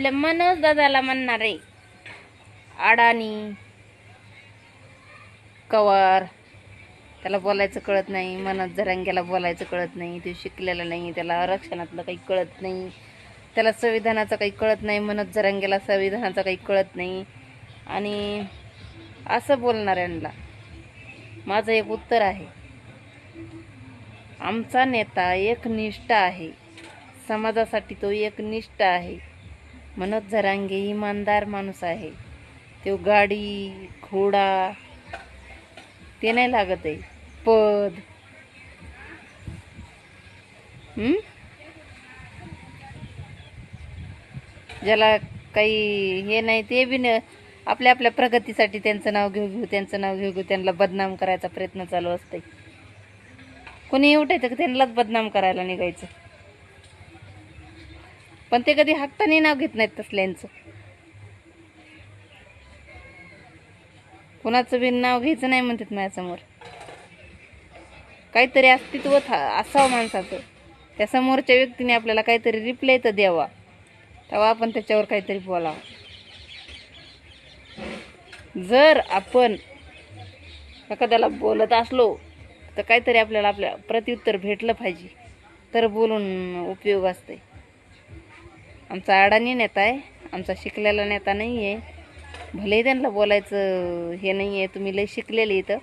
आपल्या मनोज दादाला म्हणणार आहे. अडाणी कवर. त्याला बोलायचं कळत नाही. मनोज जरांग्याला बोलायचं कळत नाही. तो शिकलेला नाही. त्याला आरक्षणातलं काही कळत नाही. त्याला संविधानाचं काही कळत नाही. मनोज जरांग्याला संविधानाचं काही कळत नाही. आणि असं बोलणाऱ्यांना माझं एक उत्तर आहे. आमचा नेता एकनिष्ठ आहे. समाजासाठी तो एकनिष्ठ आहे. मनोज जरांगे इमानदार माणूस आहे. तो गाडी घोडा ते नाही लागत आहे. पद. ज्याला काही हे नाही ते बी आपल्या आपल्या प्रगतीसाठी त्यांचं नाव घेऊ घेऊ त्यांचं नाव घेऊ घेऊ त्यांना बदनाम करायचा प्रयत्न चालू असते कोणी उठायचं की त्यांनाच बदनाम करायला निघायचं? पण ते कधी हाकताना नाव घेत नाहीत तसल्यांचं. कुणाचं बी नाव घ्यायचं नाही म्हणतात माझ्यासमोर. काहीतरी अस्तित्व असावं माणसाचं. त्या समोरच्या व्यक्तीने आपल्याला काहीतरी रिप्लाय तर द्यावा. तेव्हा आपण त्याच्यावर काहीतरी बोलावं. जर आपण एखाद्याला बोलत असलो तर काहीतरी आपल्याला आपल्या प्रत्युत्तर भेटलं पाहिजे. तर बोलून उपयोग असते. आमचा अडाणी नेता आहे. आमचा शिकलेला नेता नाही आहे भले त्यांना बोलायचं हे नाही आहे तुम्ही लय शिकलेले इथं.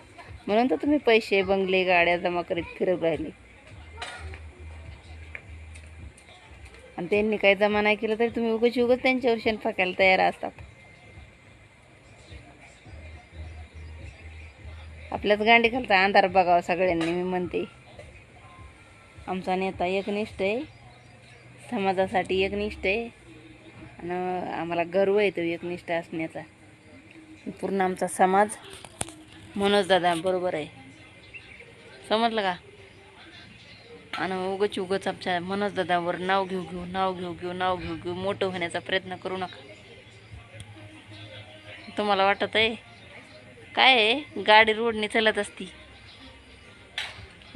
म्हणून तर तुम्ही पैसे बंगले गाड्या जमा करीत फिरत राहिले. आणि त्यांनी काही जमा नाही केलं तरी तुम्ही उगच उगाच त्यांच्यावर शेण फाकायला तयार असतात. आपल्याच गांडी खालचा अंधार बघावा सगळ्यांनी मी म्हणते. आमचा नेता एकनिष्ठ आहे. समाजासाठी एकनिष्ठ आहे. आणि आम्हाला गर्व येतो एकनिष्ठ असण्याचा. पूर्ण आमचा समाज मनोज दादा बरोबर आहे. समजलं का? आणि उगच उगच आमच्या मनोज दादावर नाव घेऊ घेऊ नाव घेऊ घेऊ नाव घेऊ घेऊ मोठं होण्याचा प्रयत्न करू नका. तुम्हाला वाटत आहे? काय आहे? गाडी रोडने चलत असती.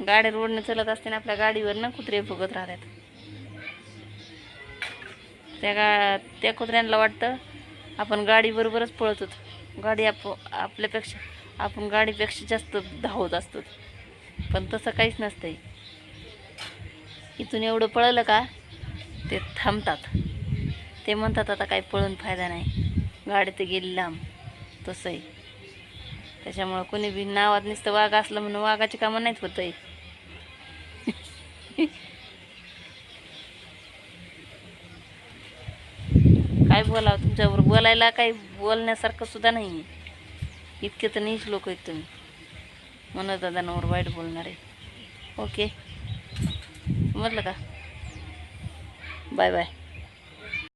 गाडी रोडने चलत असते ना आपल्या गाडीवर ना कुत्रे बघत राहतात. त्या गा त्या कुत्र्यांना वाटतं आपण गाडीबरोबरच पळत होतो. गाडी आप आपल्यापेक्षा आपण गाडीपेक्षा जास्त धावत असतो. पण तसं काहीच नसतंय. इथून एवढं पळलं का ते थांबतात. ते म्हणतात आता काही पळून फायदा नाही. गाडी तर गेली लांब. तसं आहे त्याच्यामुळं कोणी बी नावात नुसतं वाघ असलं म्हणून वाघाची कामं नाहीत होत आहे काय बोलावं तुमच्यावर? बोलायला काही बोलण्यासारखं सुद्धा नाही आहे इतके तर नीच लोक आहेत तुम्ही. मनोज दादांवर वाईट बोलणार आहे ओके. म्हटलं का? Bye bye.